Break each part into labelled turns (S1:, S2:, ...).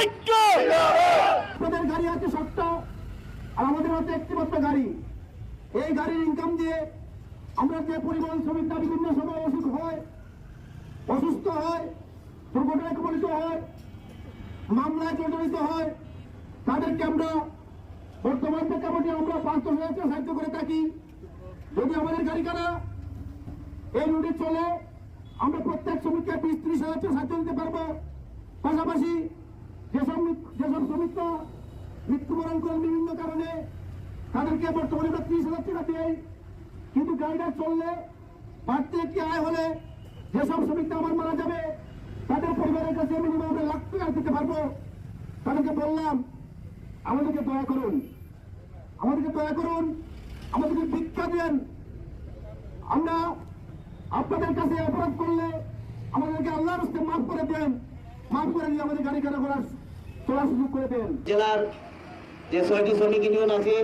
S1: ঐক্য
S2: গাড়ি আছে সাতটা আর আমাদের হাতে একটি মাত্র গাড়ি। এই গাড়ির ইনকাম দিয়ে আমরা যে পরিবহন শ্রমিকরা বিভিন্ন সময় অসুখ হয়, অসুস্থ হয়, দুর্ঘটনায় কবলিত হয়, মামলায় জড়িত হয়, তাদেরকে আমরা বর্তমান প্রেক্ষাপটে আমরা পাঁচ দশ হাজার সাহায্য করে থাকি। যদি আমাদের গাড়ি কারা এই রুটে চলে, আমরা প্রত্যেক শ্রমিককে বিশ ত্রিশ হাজার সাহায্য দিতে পারব। পাশাপাশি শ্রমিকরা মৃত্যুবরণ করেন বিভিন্ন কারণে তাদেরকে বর্তমানে আমরা ত্রিশ হাজার টাকা দিই কিন্তু গাড়িটা চললে বাড়তি একটি আয় হলে যেসব শ্রমিকরা আমার মারা যাবে, তাদের পরিবারের কাছে মিনিমাম আমরা লাখ টাকা দিতে পারব। তাদেরকে বললাম, আমাদেরকে দয়া করুন, আমাদেরকে দয়া করুন, আমাদেরকে ভিক্ষা দেন। আমরা আপনাদের কাছে অপরাধ করলে আমাদেরকে আল্লাহর মাফ করে দেন। মাফ করে দিয়ে আমাদের গাড়ি কাটা করার
S3: জেলার যে ছয়টি শ্রমিক ইউনিয়ন আছে,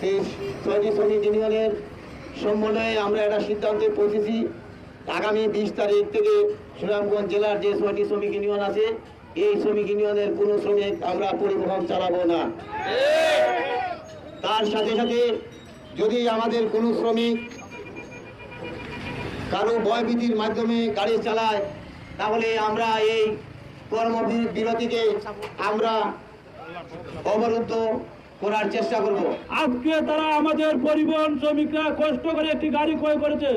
S3: সেই ছয়টি শ্রমিক ইউনিয়নের সমন্বয়ে আমরা একটা সিদ্ধান্তে পৌঁছেছি। আগামী বিশ তারিখ থেকে সুনামগঞ্জ জেলার যে ছয়টি শ্রমিক ইউনিয়ন আছে, এই শ্রমিক ইউনিয়নের কোনো শ্রমিক আমরা পরিবহন চালাবো না। তার সাথে সাথে যদি আমাদের কোনো শ্রমিক কারও ভয়ভীতির মাধ্যমে গাড়ি চালায়, তাহলে আমরা এই কর্মবিরতিকে আমরা অবরুদ্ধ করার চেষ্টা করব।
S1: আজকে তারা আমাদের পরিবহন শ্রমিকরা কষ্ট করে একটি গাড়ি ক্রয় করেছে।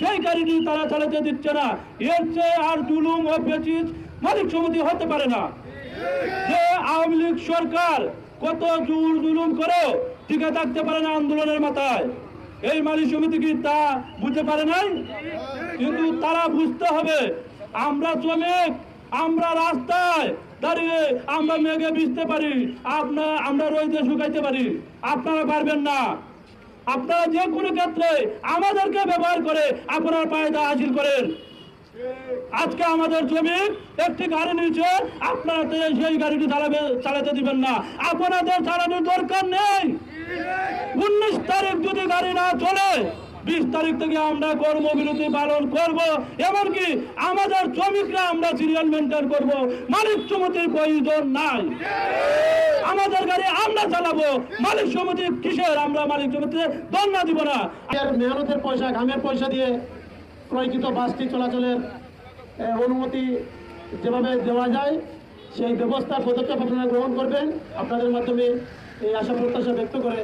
S1: সেই গাড়িটি তারা চালাতে দিচ্ছে না। এর চেয়ে আর জুলুম ও পেচিস মালিক সমিতি হতে পারে না। যে আওয়ামী লীগ সরকার কত জুর জুলুম করেও টিকে থাকতে পারে না আন্দোলনের মাথায়। এই মালিক সমিতি কি তা বুঝতে পারে নাই? কিন্তু তারা বুঝতে হবে, আমরা শ্রমিক আমরা রাস্তায় দাঁড়িয়ে আমরা মেঘে ভিজতে পারি আপনার আমরা রোদে শুকাইতে পারি। আপনারা পারবেন না। আপনারা যে কোনো ক্ষেত্রে আমাদেরকে ব্যবহার করে আপনার পায়দা হাসিল করেন। আজকে আমাদের জমি একটি গাড়ি নিচে আপনারা সেই গাড়িটি চালাবে, চালাতে দিবেন না। আপনাদের চালানোর দরকার নেই। উনিশ তারিখ যদি গাড়ি না চলে বিশ তারিখ থেকে আমরা কর্মবিরতি পালন করব, এমনকি আমাদের শ্রমিকরা আমরা সিরিয়াল মেনটেন করব। মালিক সমিতির প্রয়োজন নাই। আমাদের গাড়ি আমরা চালাবো। মালিক সমিতি কিসের? আমরা মালিক সমিতিতে দন্না দিব না।
S2: মেহনতের পয়সা, ঘামের পয়সা দিয়ে ক্রয়কৃত বাসটি চলাচলের অনুমতি যেভাবে দেওয়া যায়, সেই ব্যবস্থার পদক্ষেপ আপনারা গ্রহণ করবেন। আপনাদের মাধ্যমে এই আশা প্রত্যাশা ব্যক্ত করে